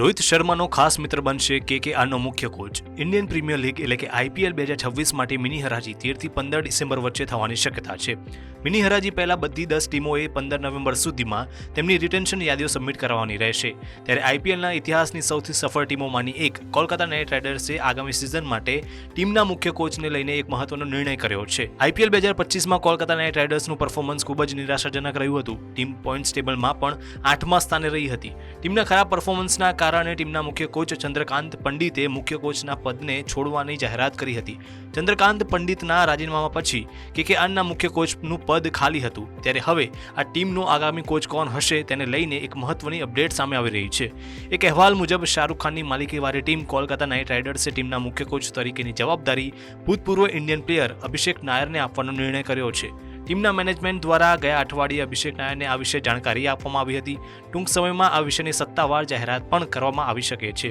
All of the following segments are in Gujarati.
રોહિત શર્માનો ખાસ મિત્ર બનશે કે કે આનો મુખ્ય કોચ ઇન્ડિયન પ્રીમિયર લીગ એટલે કે આઈપીએલ બે હજાર છવ્વીસ માટે મિની હરાજી, તેરથી પંદર ડિસેમ્બર વચ્ચે થવાની શક્યતા છે. મિની હરાજી પહેલા બધી દસ ટીમોએ પંદર નવેમ્બર સુધીમાં તેમની રિટેન્શન યાદીઓ સબમિટ કરવાની રહેશે. ત્યારે આઈપીએલના ઇતિહાસની સૌથી સફળ ટીમોમાંની એક કોલકાતા નાઇટ રાઇડર્સે આગામી સિઝન માટે ટીમના મુખ્ય કોચને લઈને એક મહત્વનો નિર્ણય કર્યો છે. આઈપીએલ બે હજાર પચીસમાં કોલકાતા નાઇટ રાઇડર્સનું પરફોર્મન્સ ખૂબ જ નિરાશાજનક રહ્યું હતું. ટીમ પોઈન્ટ ટેબલમાં પણ આઠમા સ્થાને રહી હતી. ટીમના ખરાબ પરફોર્મન્સના કારણે ટીમના મુખ્ય કોચ ચંદ્રકાંત પંડિતે મુખ્ય કોચના પદને છોડવાની જાહેરાત કરી હતી. ચંદ્રકાંત પંડિતના રાજીનામા પછી કે આનના મુખ્ય કોચનું પદ ખાલી હતું. ત્યારે હવે આ ટીમનો આગામી કોચ કોણ હશે તેને લઈને એક મહત્વની અપડેટ સામે આવી રહી છે. એક અહેવાલ મુજબ શાહરૂખ ખાનની માલિકીવાળી ટીમ કોલકાતા નાઇટ રાઇડર્સે ટીમના મુખ્ય કોચ તરીકેની જવાબદારી ભૂતપૂર્વ ઇન્ડિયન પ્લેયર અભિષેક નાયરને આપવાનો નિર્ણય કર્યો છે. ટીમના મેનેજમેન્ટ દ્વારા ગયા અઠવાડિયે અભિષેક નાયરને આ વિશે જાણકારી આપવામાં આવી હતી. ટૂંક સમયમાં આ વિશેની સત્તાવાર જાહેરાત પણ કરવામાં આવી શકે છે.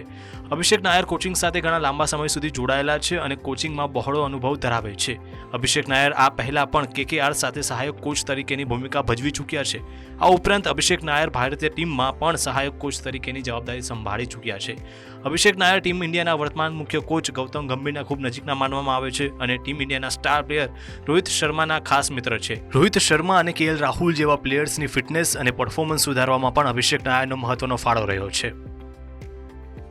અભિષેક નાયર કોચિંગ સાથે ઘણા લાંબા સમય સુધી જોડાયેલા છે અને કોચિંગમાં બહોળો અનુભવ ધરાવે છે. અભિષેક નાયર આ પહેલાં પણ કેકેઆર સાથે સહાયક કોચ તરીકેની ભૂમિકા ભજવી ચૂક્યા છે. આ ઉપરાંત અભિષેક નાયર ભારતીય ટીમમાં પણ સહાયક કોચ તરીકેની જવાબદારી સંભાળી ચૂક્યા છે. અભિષેક નાયર ટીમ ઇન્ડિયાના વર્તમાન મુખ્ય કોચ ગૌતમ ગંભીરના ખૂબ નજીકના માનવામાં આવે છે અને ટીમ ઇન્ડિયાના સ્ટાર પ્લેયર રોહિત શર્માના ખાસ મિત્ર છે. રોહિત શર્મા અને કેએલ રાહુલ જેવા પ્લેયર્સની ફિટનેસ અને પરફોર્મન્સ સુધારવામાં પણ અભિષેક નાયરનો મહત્વનો ફાળો રહ્યો છે.